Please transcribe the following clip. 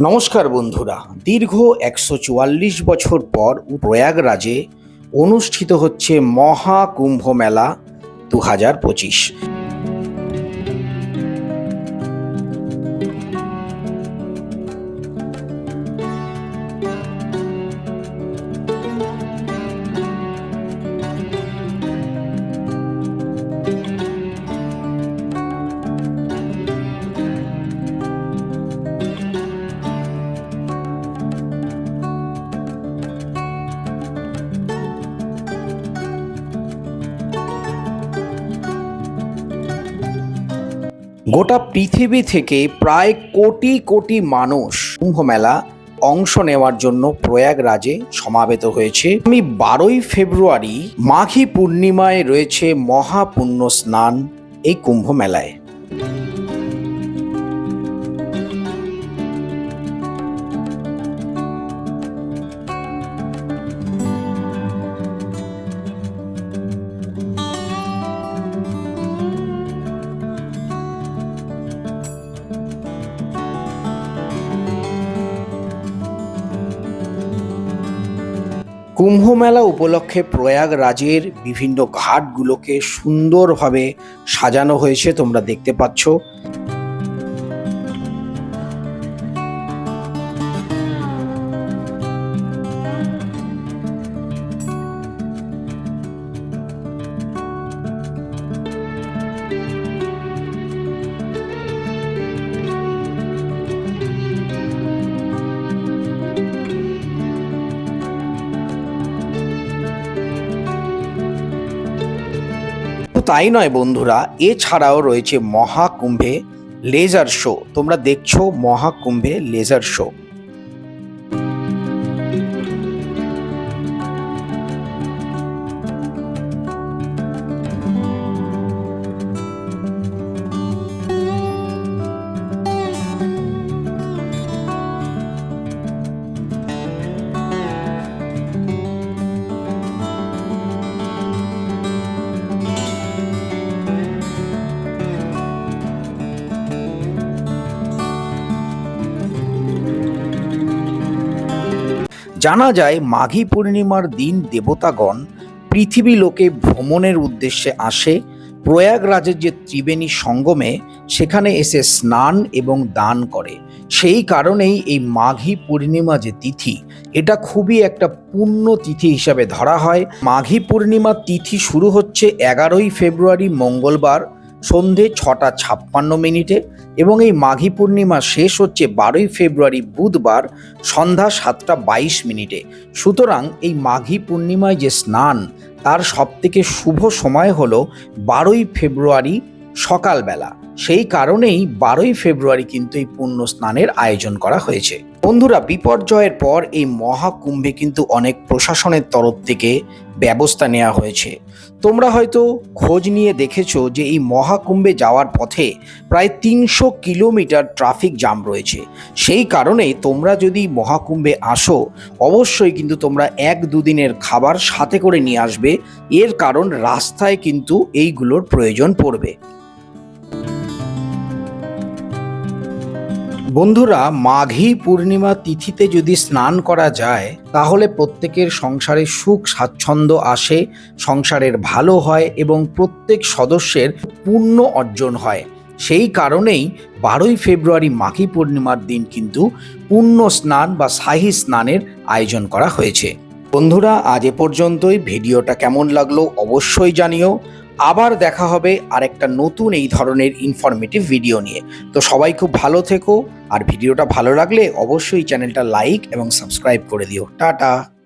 নমস্কার বন্ধুরা। দীর্ঘ একশো চুয়াল্লিশ বছর পর প্রয়াগরাজে অনুষ্ঠিত হচ্ছে মহাকুম্ভ মেলা দু হাজার পঁচিশ। গোটা পৃথিবী থেকে প্রায় কোটি কোটি মানুষ কুম্ভমেলা অংশ নেওয়ার জন্য প্রয়াগরাজে সমাবেত হয়েছে। আমি বারোই ফেব্রুয়ারি মাঘী পূর্ণিমায় রয়েছে মহাপুণ্য স্নান এই কুম্ভ মেলায়। কুম্ভ মেলা উপলক্ষে প্রয়াগরাজের বিভিন্ন ঘাটগুলোকে সুন্দরভাবে সাজানো হয়েছে তোমরা দেখতে পাচ্ছ। তাই নয় বন্ধুরা এছাড়াও রয়েছে মহাকুম্ভে লেজার শো তোমরা দেখছ মহাকুম্ভে লেজার শো জানা যায়, মাঘী পূর্ণিমার দিন দেবতাগণ পৃথিবী লোকে ভ্রমণের উদ্দেশ্যে আসে। প্রয়াগরাজের যে ত্রিবেণী সঙ্গমে, সেখানে এসে স্নান এবং দান করে। সেই কারণেই এই মাঘী পূর্ণিমা যে তিথি, এটা খুবই একটা পূর্ণ তিথি হিসাবে ধরা হয়। মাঘী পূর্ণিমা তিথি শুরু হচ্ছে এগারোই ফেব্রুয়ারি, মঙ্গলবার। সন্ধে ছটা ছাপ্পান্ন মিনিটে এবং এই মাঘী পূর্ণিমা শেষ হচ্ছে বারোই ফেব্রুয়ারি বুধবার সন্ধ্যা সাতটা বাইশ মিনিটে। সুতরাং এই মাঘী পূর্ণিমায় যে স্নান, তার সবথেকে শুভ সময় হলো বারোই ফেব্রুয়ারি সকালবেলা। সেই কারণেই বারোই ফেব্রুয়ারি কিন্তু এই পুণ্য স্নানের আয়োজন করা হয়েছে। বন্ধুরা, বিপর্যয়ের পর এই মহাকুম্ভে কিন্তু অনেক প্রশাসনের তরফ থেকে ব্যবস্থা নেওয়া হয়েছে। তোমরা হয়তো খোঁজ নিয়ে দেখেছ যে এই মহাকুম্ভে যাওয়ার পথে প্রায় তিনশো কিলোমিটার ট্রাফিক জাম রয়েছে। সেই কারণে তোমরা যদি মহাকুম্ভে আসো, অবশ্যই কিন্তু তোমরা এক দুদিনের খাবার সাথে করে নিয়ে আসবে। এর কারণ রাস্তায় কিন্তু এইগুলোর প্রয়োজন পড়বে। বন্ধুরা, মাঘী পূর্ণিমা তিথিতে যদি স্নান করা যায়, তাহলে প্রত্যেকের সংসারে সুখ, স্বাচ্ছন্দ্য আসে, সংসারের ভালো হয় এবং প্রত্যেক সদস্যের পুণ্য অর্জন হয়। সেই কারণেই বারোই ফেব্রুয়ারি মাঘী পূর্ণিমার দিন কিন্তু পুণ্য স্নান বা শাহী স্নানের আয়োজন করা হয়েছে। বন্ধুরা, আজ এ পর্যন্তই। ভিডিওটা কেমন লাগল অবশ্যই জানিও। আবার দেখা হবে আরেকটা নতুন এই ধরনের ইনফরমেটিভ ভিডিও নিয়ে। তো সবাই খুব ভালো থেকো, আর ভিডিওটা ভালো লাগলে অবশ্যই চ্যানেলটা লাইক এবং সাবস্ক্রাইব করে দিও। টাটা!